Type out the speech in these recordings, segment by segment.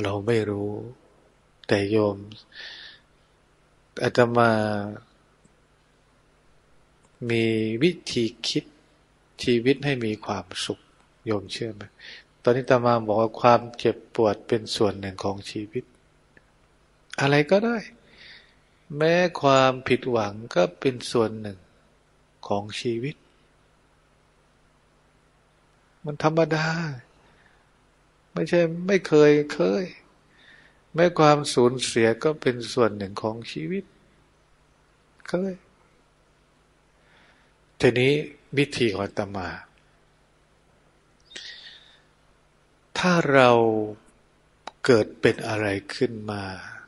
เราไม่รู้ แต่โยมอาตมา มีวิธีคิดชีวิตให้มีความสุข โยมเชื่อไหมตอนนี้ตามาบอกว่าความเจ็บปวดเป็นส่วนหนึ่งของชีวิต อะไรก็ได้ แม้ความผิดหวังก็เป็นส่วนหนึ่งของชีวิต มันธรรมดา ไม่ใช่ไม่เคยเคย แม้ความสูญเสียก็เป็นส่วนหนึ่งของชีวิต เคย ทีนี้วิธีของตมา ถ้าเราเกิดเป็นอะไรขึ้นมา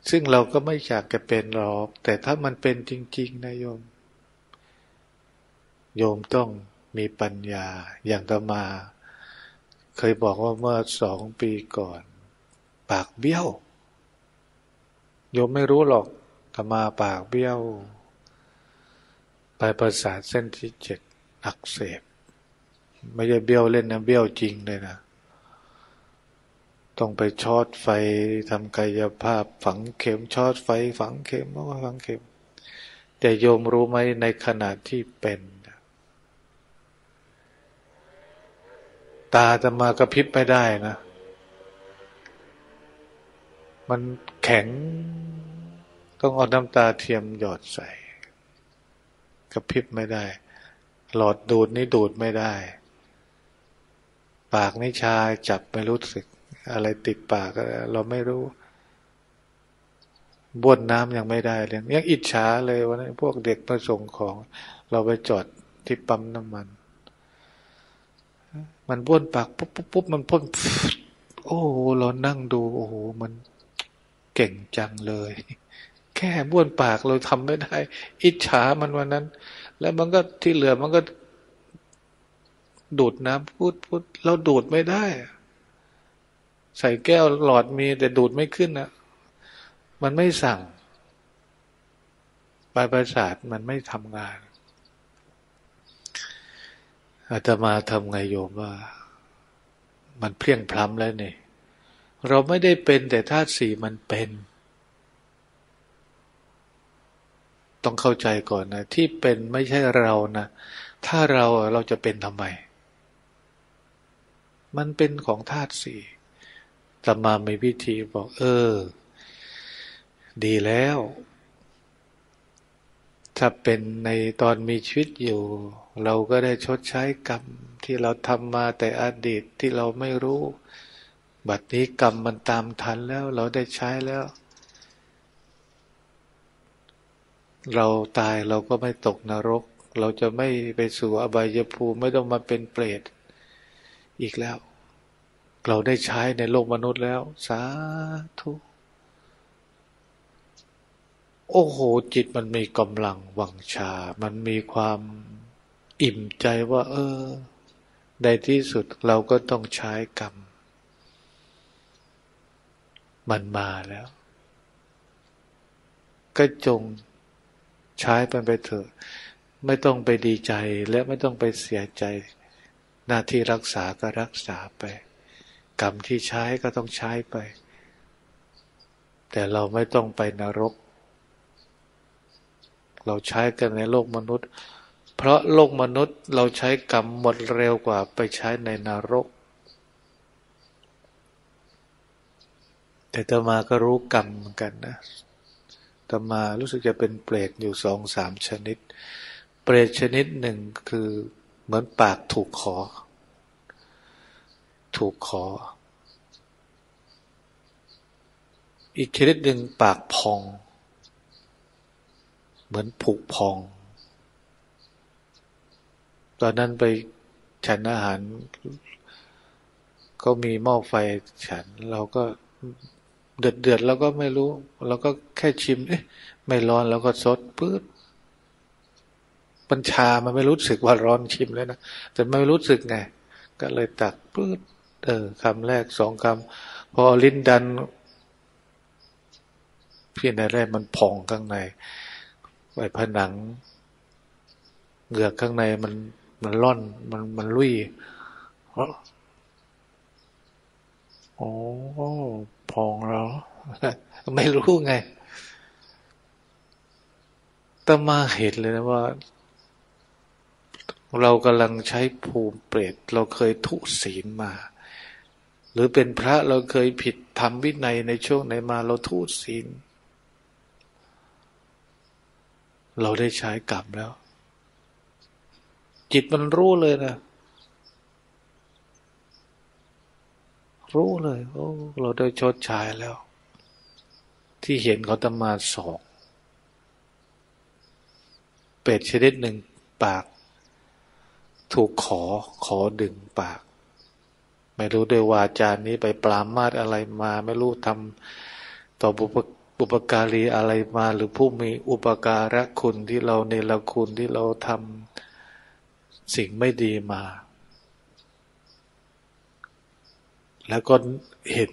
ซึ่งเราก็ไม่อยากจะเป็นหรอก แต่ถ้ามันเป็นจริง ๆ นะโยม โยมต้องมีปัญญาอย่างตมา เคยบอกว่าเมื่อสองปีก่อน ปากเบี้ยวโยมไม่รู้หรอกตมาปากเบี้ยว ไปประสาทเส้นที่เจ็ดอักเสบ ไม่ใช่เบี้ยวเล่นนะเบี้ยวจริงเลยนะ ต้องไปชอดไฟทำกายภาพ ฝังเข็มชอดไฟ ฝังเข็มว่าฝังเข็ม แต่โยมรู้ไหมในขณะที่เป็น ตาจะมากระพริบไม่ได้นะ มันแข็ง ต้องเอาน้ำตาเทียมหยอดใส่ กระพริบไม่ได้ หลอดดูดนี่ดูดไม่ได้ ปากนี่ชาจับไม่รู้สึก อะไรติดปากเราไม่รู้บ้วนน้ำยังไม่ได้เลยยังอิจฉาเลยวันนี้พวกเด็กมาส่งของ เราไปจอดที่ปั๊มน้ำมัน มันบ้วนปากปุ๊บปุ๊บปุ๊บมันพ่นโอ้เรานั่งดู โอ้โหมันเก่งจังเลย แค่บ้วนปากเราทำไม่ได้ อิจฉามันวันนั้น แล้วมันก็ที่เหลือมันก็ ดูดน้ำพูดพูดเราดูดไม่ได้ ใส่แก้วหลอดมีแต่ดูดไม่ขึ้นนะมันไม่สั่งปลายประสาทมันไม่ทำงาน อาตมาทำไงโยมว่า มันเพียงพล้ำแล้วเนี่ย เราไม่ได้เป็นแต่ธาตุสี่มันเป็น ต้องเข้าใจก่อนนะ ที่เป็นไม่ใช่เรานะถ้าเราเราจะเป็นทำไม มันเป็นของธาตุสี่ตมามีวิธีบอก เออ ดีแล้ว ถ้าเป็นในตอนมีชีวิตอยู่ เราก็ได้ชดใช้กรรมที่เราทำมาแต่อดีตที่เราไม่รู้ บัดนี้กรรมมันตามทันแล้วเราได้ใช้แล้ว เราตายเราก็ไม่ตกนรก เราจะไม่ไปสู่อบายภูมิไม่ต้องมาเป็นเปรตอีกแล้ว เราได้ใช้ในโลกมนุษย์แล้ว สาธุ โอ้โห จิตมันมีกำลังวังชา มันมีความอิ่มใจว่า เออ ในที่สุดเราก็ต้องใช้กรรม มันมาแล้ว ก็จงใช้ไปไปเถอะ ไม่ต้องไปดีใจและไม่ต้องไปเสียใจ หน้าที่รักษาก็รักษาไป กรรมที่ใช้ก็ต้องใช้ไป แต่เราไม่ต้องไปนรก เราใช้กันในโลกมนุษย์ เพราะโลกมนุษย์เราใช้กรรมหมดเร็วกว่าไปใช้ในนรก แต่ตมาก็รู้กรรมเหมือนกันนะตมารู้สึกจะเป็นเปรตอยู่สองสามชนิด เปรตชนิดหนึ่งคือเหมือนปากถูกขอ ถูกขอ อีกชนิดหนึ่งปากพอง มือนผุพอง ตอนนั้นไปฉันอาหาร ก็มีหม้อไฟฉัน เราก็เดือดเดือดแล้วก็ไม่รู้ เราก็แค่ชิมเอ๊ะไม่ร้อนแล้วก็ซดปื๊ดปัญชามันไม่รู้สึกว่าร้อนชิมแล้วนะแต่ไม่รู้สึกไง ก็เลยตักปื๊ดเออคำแรกสองคำพอลิ้นดันพี่ในแรกมันพองข้างใน ไอ้ผนังเหงือกข้างในมันมันร่อน มันมันลุยอ๋อพพองเราไม่รู้ไงตมาเห็นเลยนะว่า เรากำลังใช้ภูมิเปรตเราเคยทุศีลมา หรือเป็นพระเราเคยผิดทำวินัยในช่วงไหนมาเราทุศีล เราได้ใช้กรรมแล้ว จิตมันรู้เลยนะ รู้เลย โอ้ เราได้ชดใช้แล้ว ที่เห็นเขาตมาสองเป็ดชนิดหนึ่งปาก ถูกขอขอดึงปาก ไม่รู้ด้วยวาจานี้ไปปรามาสอะไรมา ไม่รู้ทำต่อบุป บุปการีอะไรมาหรือผู้มีอุปการะคุณที่เราเนรคุณที่เราทำสิ่งไม่ดีมา แล้วก็เห็น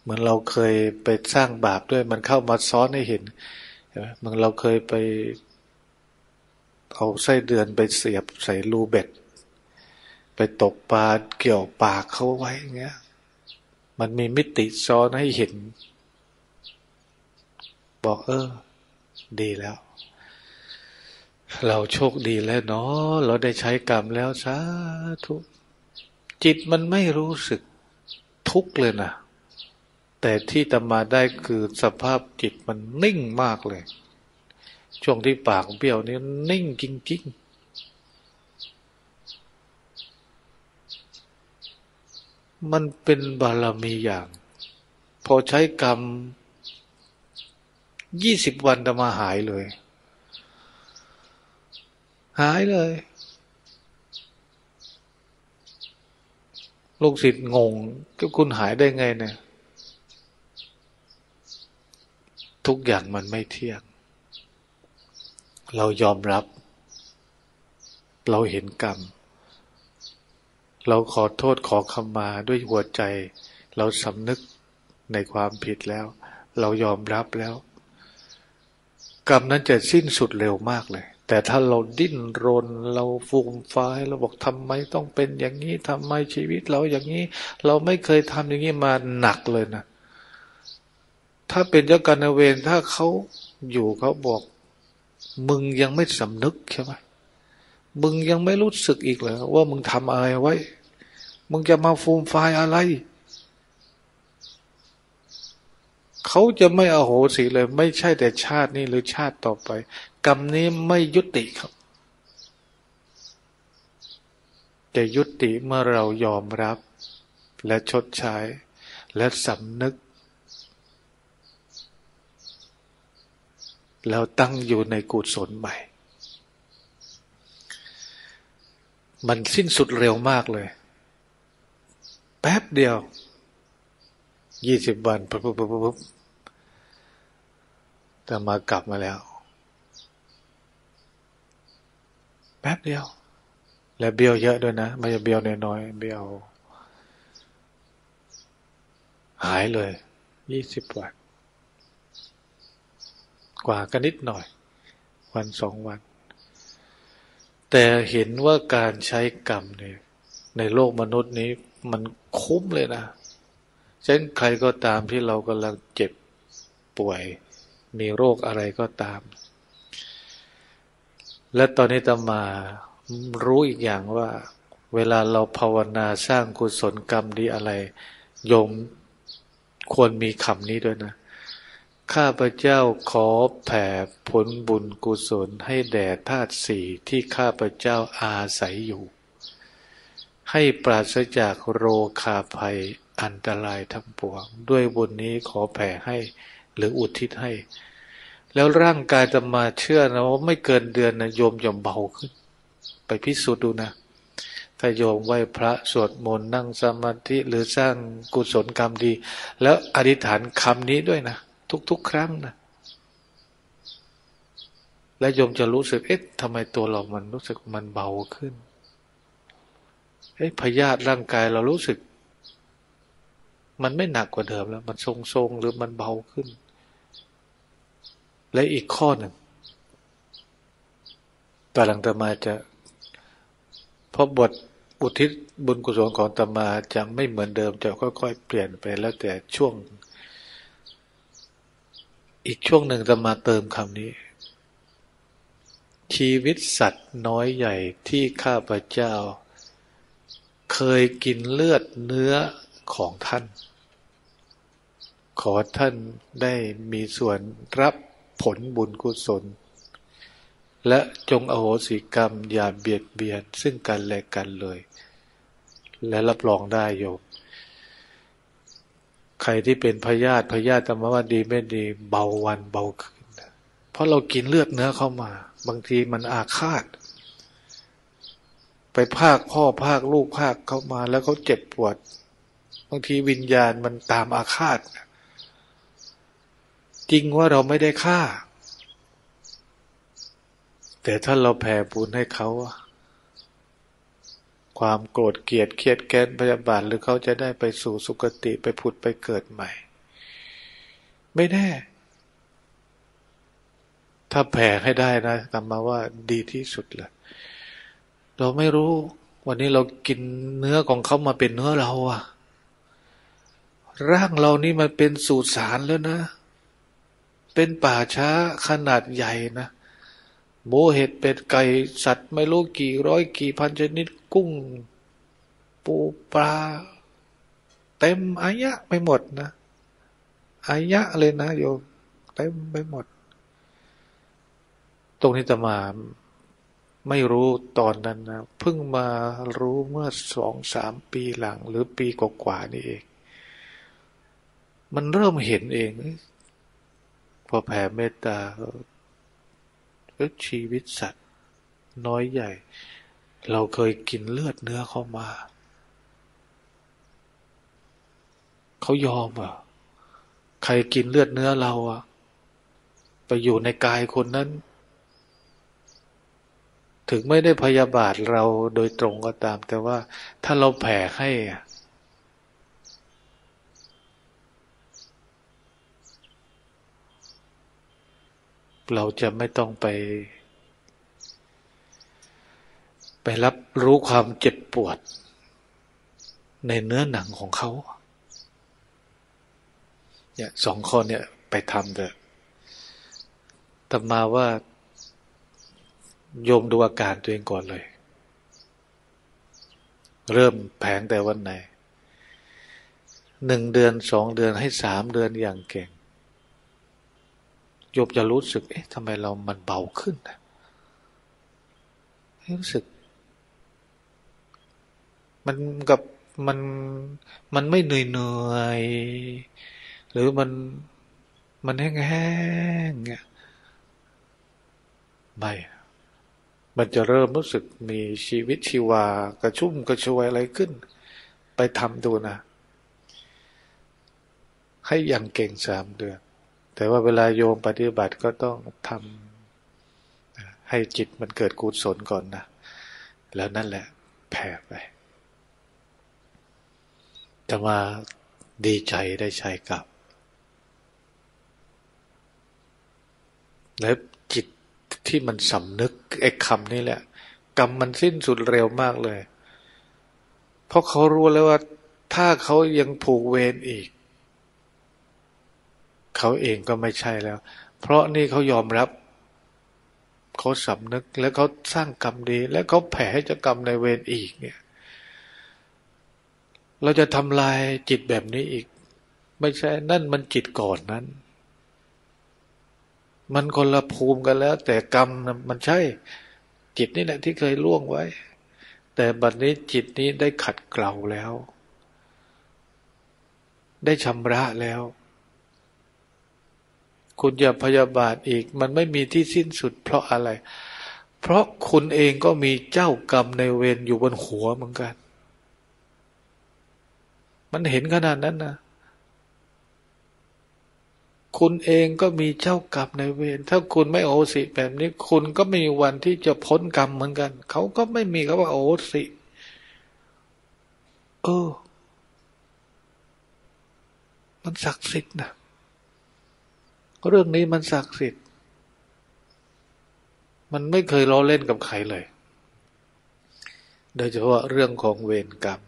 เหมือนเราเคยไปสร้างบาปด้วยมันเข้ามาซ้อนให้เห็นใช่ไหมมันเราเคยไป เอาไส้เดือนไปเสียบใส่รูเบ็ด ไปตกปลาเกี่ยวปากเขาไว้อย่างเงี้ย มันมีมิติซ้อนให้เห็น บอกเออ ดีแล้ว เราโชคดีแล้วเนาะเราได้ใช้กรรมแล้วสาธุจิตมันไม่รู้สึกทุกข์เลยนะแต่ที่ตมาได้คือสภาพจิตมันนิ่งมากเลย ช่วงที่ปากเบี้ยวนี่นิ่งจริง ๆ มันเป็นบารมีอย่าง พอใช้กรรมยี่สิบวันตมาหายเลย หายเลยลูกศิษย์งงก็คุณหายได้ไงเนี่ย ทุกอย่างมันไม่เที่ยง เรายอมรับ เราเห็นกรรม เราขอโทษขอขมาด้วยหัวใจ เราสำนึกในความผิดแล้ว เรายอมรับแล้ว กรรมนั้นจะสิ้นสุดเร็วมากเลย แต่ถ้าเราดิ้นรน เราฟูมฟายเราบอกทำไมต้องเป็นอย่างนี้ทำไมชีวิตเราอย่างนี้ เราไม่เคยทำอย่างนี้มาหนักเลยนะถ้าเป็นเจ้ากรรมเวรถ้าเขาอยู่เขาบอก มึงยังไม่สำนึกใช่ไหมมึงยังไม่รู้สึกอีกเหรอว่ามึงทำอะไรไว้ มึงจะมาฟูมไฟอะไร เขาจะไม่อโหสิเลย ไม่ใช่แต่ชาตินี้หรือชาติต่อไป กรรมนี้ไม่ยุติครับจะยุติเมื่อเรายอมรับ และชดใช้ และสำนึก แล้วตั้งอยู่ในกุศลใหม่ มันสิ้นสุดเร็วมากเลย แป๊บเดียวยี่สิบวันปุ๊บปุ๊บปุ๊บปุ๊บแต่มากลับมาแล้ว แป๊บเดียว และเบี้ยวเยอะด้วยนะไม่ใช่เบี้ยวน้อยๆเบี้ยวหายเลยยี่สิบวันกว่ากันนิดหน่อย วันสองวัน แต่เห็นว่าการใช้กรรมเนี่ยในโลกมนุษย์นี้ มันคุ้มเลยนะเช่นใครก็ตามที่เรากำลังเจ็บป่วย มีโรคอะไรก็ตาม และตอนนี้ตมารู้อีกอย่างว่า เวลาเราภาวนาสร้างกุศลกรรมดีอะไรโยมควรมีคำนี้ด้วยนะ ข้าพเจ้าขอแผ่ผลบุญกุศลให้แด่ธาตุสี่ที่ข้าพเจ้าอาศัยอยู่ ให้ปราศจากโรคาภัยอันตรายทั้งปวง ด้วยบุญนี้ขอแผ่ให้หรืออุทิศให้ แล้วร่างกายจะมาเชื่อนะว่าไม่เกินเดือนนะโยมย่อมเบาขึ้น ไปพิสูจน์ดูนะถ้าโยมไหว้พระสวดมนต์นั่งสมาธิหรือสร้างกุศลกรรมดี แล้วอธิษฐานคำนี้ด้วยนะ ทุก ๆ ครั้งนะและโยมจะรู้สึกเอ๊ะทำไมตัวเรามันรู้สึกมันเบาขึ้น เอ๊ะพยาธิร่างกายเรารู้สึก มันไม่หนักกว่าเดิมแล้ว มันทรงๆหรือมันเบาขึ้น และอีกข้อหนึ่งตอนหลังตมาจะเพอบทอุทิศบุญกุศลของตมาจะไม่เหมือนเดิม จะค่อยๆเปลี่ยนไปแล้วแต่ช่วง อีกช่วงหนึ่งตมาเติมคำนี้ชีวิตสัตว์น้อยใหญ่ที่ข้าพเจ้า เคยกินเลือดเนื้อของท่าน ขอท่านได้มีส่วนรับผลบุญกุศล และจงอโหสิกรรมอย่าเบียดเบียนซึ่งกันและกันเลย และรับรองได้โยมใครที่เป็นพยาธิพยาธิธรรมว่าดีไม่ดีเบาวันเบาคืนเพราะเรากินเลือดเนื้อเข้ามา บางทีมันอาฆาต ไปภาคพ่อภาคลูกภาคเข้ามาแล้วเขาเจ็บปวดบางทีวิญญาณมันตามอาฆาตจริงว่าเราไม่ได้ฆ่า แต่ถ้าเราแผ่บุญให้เขา ความโกรธเกลียดเครียดแค้นพยาบาทหรือเขาจะได้ไปสู่สุคติไปผุดไปเกิดใหม่ ไม่แน่ ถ้าแผ่ให้ได้นะกรรมาว่าดีที่สุดเลย เราไม่รู้ วันนี้เรากินเนื้อของเขามาเป็นเนื้อเราอะร่างเรานี่มันเป็นสูตรสารแล้วนะ เป็นป่าช้าขนาดใหญ่นะโบเห็ดเป็ดไก่สัตว์ไม่รู้กี่ร้อยกี่พันชนิดกุ้ง ปูปลา เต็มอายะไปหมดนะอายะเลยนะโยมเต็มไปหมด ตรงนี้จะมา ไม่รู้ตอนนั้นนะเพิ่งมารู้เมื่อสองสามปีหลัง หรือปีกว่าๆนี่เอง มันเริ่มเห็นเอง พอแผ่เมตตาชีวิตสัตว์ น้อยใหญ่ เราเคยกินเลือดเนื้อเข้ามา เขายอมอะใครกินเลือดเนื้อเราอะ ไปอยู่ในกายคนนั้น ถึงไม่ได้พยาบาทเราโดยตรงก็ตาม แต่ว่าถ้าเราแผ่ให้เราจะไม่ต้องไป ไปรับรู้ความเจ็บปวด ในเนื้อหนังของเขา เนี่ยสองคนเนี่ยไปทำเถอะแต่มาว่า โยมดูอาการตัวเองก่อนเลย เริ่มแผงแต่วันไหนหนึ่งเดือนสองเดือนให้สามเดือนอย่างเก่งโยมจะรู้สึก เอ๊ะทำไมเรามันเบาขึ้นนะรู้สึก มันกับมันมันไม่เหนื่อยเหนื่อยหรือมันมันแห้งแห้งเนี่ยไม่ มันจะเริ่มรู้สึกมีชีวิตชีวากระชุ่มกระชวยอะไรขึ้น ไปทำดูนะ ให้อย่างเก่งสามเดือน แต่ว่าเวลาโยมปฏิบัติก็ต้องทำให้จิตมันเกิดกุศลก่อนนะ แล้วนั่นแหละ แผ่ไปจะมาดีใจได้ใช้กับและ ที่มันสำนึกไอ้คำนี้แหละ กรรมมันสิ้นสุดเร็วมากเลย เพราะเขารู้แล้วว่า ถ้าเขายังผูกเวรอีก เขาเองก็ไม่ใช่แล้ว เพราะนี่เขายอมรับ เขาสำนึกแล้วเขาสร้างกรรมดี และเขาแผ่ให้จะกรรมในเวรอีกเนี่ย เราจะทำลายจิตแบบนี้อีก ไม่ใช่นั่นมันจิตก่อนนั้น มันคนละภูมิกันแล้ว แต่กรรมมันใช่ จิตนี่แหละที่เคยล่วงไว้ แต่บัดนี้จิตนี้ได้ขัดเกลาแล้ว ได้ชำระแล้ว คุณอย่าพยาบาทอีก มันไม่มีที่สิ้นสุด เพราะอะไร เพราะคุณเองก็มีเจ้ากรรมในเวรอยู่บนหัวเหมือนกัน มันเห็นขนาดนั้นนะ คุณเองก็มีเจ้ากรรมในเวร ถ้าคุณไม่โอสิแบบนี้ คุณก็ไม่มีวันที่จะพ้นกรรมเหมือนกัน เขาก็ไม่มีคำว่าโอสิเออ มันศักดิ์สิทธิ์นะ เรื่องนี้มันศักดิ์สิทธิ์ มันไม่เคยล้อเล่นกับใครเลย โดยเฉพาะเรื่องของเวรกรรม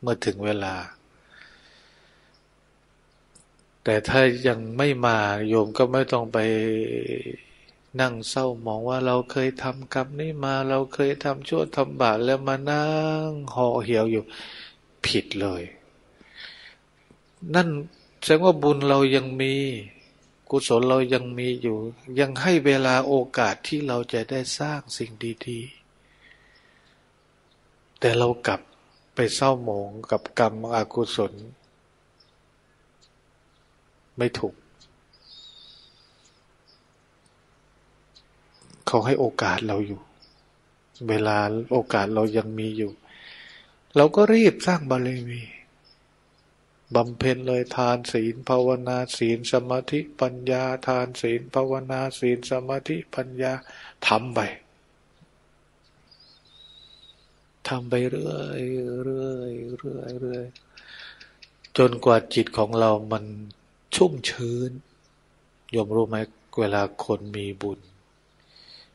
เมื่อถึงเวลา แต่ถ้ายังไม่มาโยมก็ไม่ต้องไปนั่งเศร้ามองว่าเราเคยทำกรรมนี้มา เราเคยทำชั่วทำบาปแล้วมานั่งห่อเหี่ยวอยู่ ผิดเลย นั่นแสดงว่าบุญเรายังมี กุศลเรายังมีอยู่ ยังให้เวลาโอกาสที่เราจะได้สร้างสิ่งดีๆ แต่เรากลับไปเศร้าหมองกับกรรมอกุศล ไม่ถูก เขาให้โอกาสเราอยู่ เวลาโอกาสเรายังมีอยู่ เราก็รีบสร้างบารมีบำเพ็ญเลยทานศีลภาวนาศีลสมาธิปัญญา ทานศีลภาวนาศีลสมาธิปัญญาทำไปทำไปเรื่อยเรื่อยเรื่อยเรื่อยจนกว่าจิตของเรามัน ชุ่มชื้นยมรู้ไหมเวลาคนมีบุญ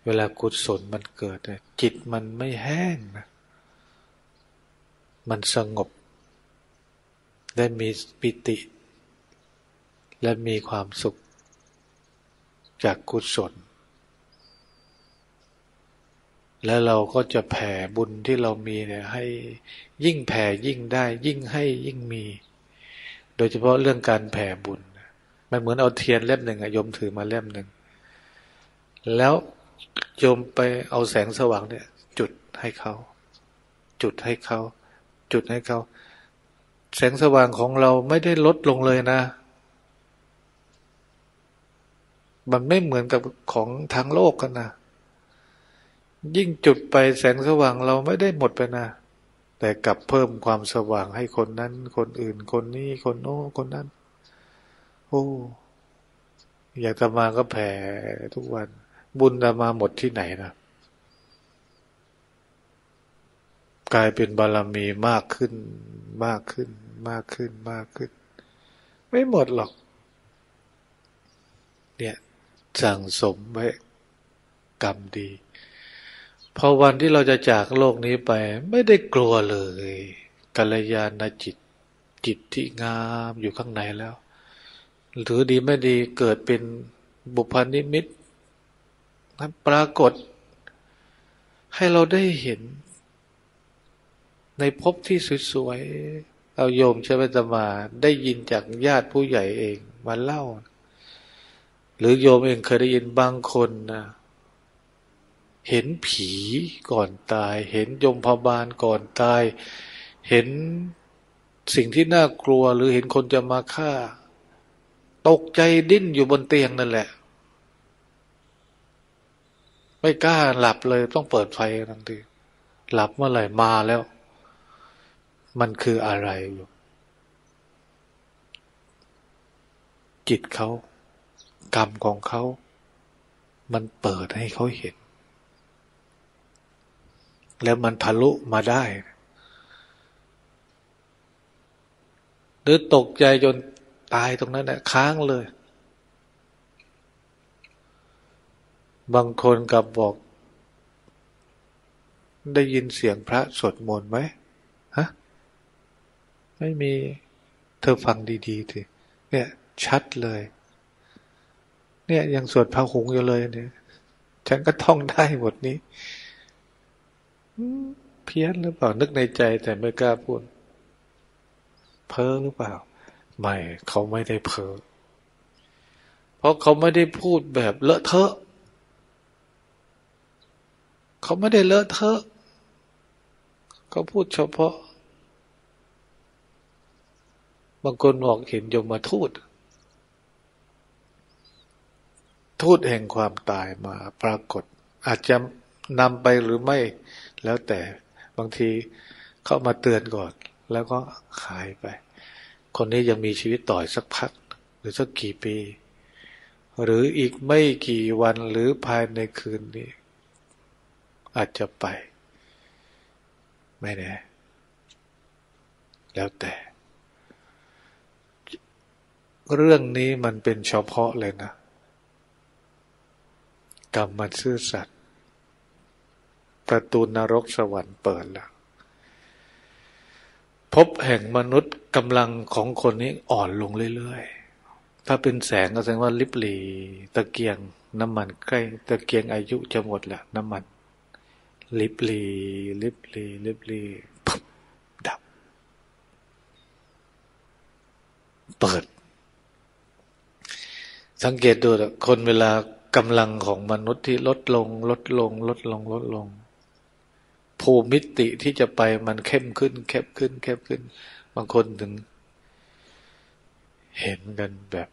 เวลากุศลมันเกิดนะจิตมันไม่แห้งนะมันสงบ ได้มีปิติ และมีความสุข จากกุศล แล้วเราก็จะแผ่บุญที่เรามีเนี่ยให้ยิ่งแผ่ยิ่งได้ ยิ่งให้ยิ่งมี โดยเฉพาะเรื่องการแผ่บุญ มันเหมือนเอาเทียนเล่มหนึ่งอะยมถือมาเล่มหนึ่ง แล้วโยมไปเอาแสงสว่างเนี่ย จุดให้เขา จุดให้เขา จุดให้เขา แสงสว่างของเราไม่ได้ลดลงเลยนะ มันไม่เหมือนกับของทางโลกกันนะ ยิ่งจุดไปแสงสว่างเราไม่ได้หมดไปนะ แต่กลับเพิ่มความสว่างให้คนนั้น คนอื่น คนนี้ คนโน้คนนั้น โอ้อยากจะมาก็แผ่ทุกวัน บุญจะมาหมดที่ไหนนะกลายเป็นบารมีมากขึ้น มากขึ้น มากขึ้นมากขึ้น ไม่หมดหรอก เนี่ยสั่งสมไว้กรรมดี พอวันที่เราจะจากโลกนี้ไป ไม่ได้กลัวเลยกัลยาณจิต จิตที่งามอยู่ข้างในแล้ว หรือดีไม่ดีเกิดเป็นบุพนิมิตนะปรากฏ ให้เราได้เห็น ในภพที่สวยๆเอาโยมใช่ไหมตมาได้ยินจากญาติผู้ใหญ่เองมาเล่า หรือโยมเองเคยได้ยินบางคนนะ เห็นผีก่อนตาย เห็นยมพบาลก่อนตาย เห็นสิ่งที่น่ากลัวหรือเห็นคนจะมาฆ่า ตกใจดิ้นอยู่บนเตียงนั่นแหละ ไม่กล้าหลับเลยต้องเปิดไฟทันทีหลับเมื่อไหร่มาแล้ว มันคืออะไรอยู่จิตเขา กรรมของเขา มันเปิดให้เขาเห็น แล้วมันทะลุมาได้ หรือตกใจจนตายตรงนั้นแหละค้างเลย บางคนกับบอก ได้ยินเสียงพระสวดมนต์ไหมฮะ ไม่มีเธอฟังดีๆทีเนี่ยชัดเลย เนี่ยยังสวดพระหงอยู่เลยเนี่ย ฉันก็ท่องได้หมดนี้ เพี้ยนหรือเปล่า นึกในใจแต่ไม่กล้าพูด เพ้อหรือเปล่า ไม่เขาไม่ได้เพ้อเพราะเขาไม่ได้พูดแบบเลอะเทอะ เขาไม่ได้เลอะเทอะเขาพูดเฉพาะ บางคนบอกเห็นยมมาทูตทูตแห่งความตายมาปรากฏ อาจจะนำไปหรือไม่แล้วแต่บางทีเข้ามาเตือนก่อน แล้วก็หายไป คนนี้ยังมีชีวิตต่อยสักพัก หรือสักกี่ปี หรืออีกไม่กี่วันหรือภายในคืนนี้ อาจจะไป ไม่แน่แล้วแต่ เรื่องนี้มันเป็นเฉพาะเลยนะกรรมมันซื่อสัตย์ ประตูนรกสวรรค์เปิดแล้วพบแห่งมนุษย์กำลังของคนนี้อ่อนลงเรื่อยๆ ถ้าเป็นแสงก็แสดงว่าลิบหลีตะเกียง น้ำมันใกล้ตะเกียงอายุจะหมดแล้วน้ำมัน ลิบหลีลิบหลีลิบหลีปุ๊บดับ เปิด สังเกตดูคนเวลากำลังของมนุษย์ที่ลดลง ลดลง ลดลง ลดลง ภูมิติที่จะไปมันเข้มขึ้นเข้มขึ้นเข้มขึ้น บางคนถึง เห็นกันแบบ